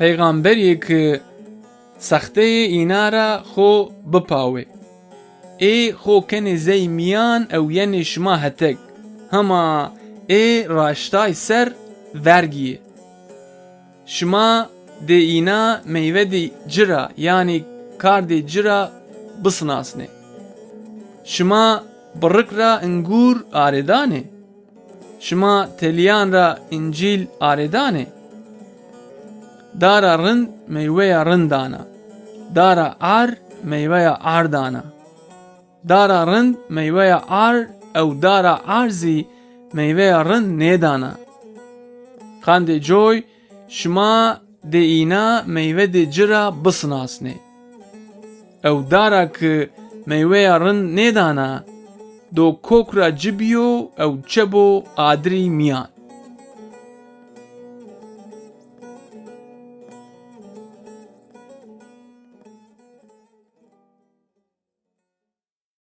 پیغمبری که سخته اینا را خو بپاوه ای خو کن زی میان او ین شما هتک. هما ای راشتای سر ورگی شما دی اینا میوه دی جرا یعنی کار دی جرا بسناسنه شما برک را انگور آردانه. شما تلیان را انجیل آردانه. دارا رن میوه یا دانا دارا عر میوه یا عر دانا دارا رن میوه یا عر او دارا عرزی میوه یا رند نیدانا خاند جوی شما دی اینا میوه دی جرا بسناس نی او دارا که میوه یا رند نیدانا دو کوکرا جبیو او چبو آدری میان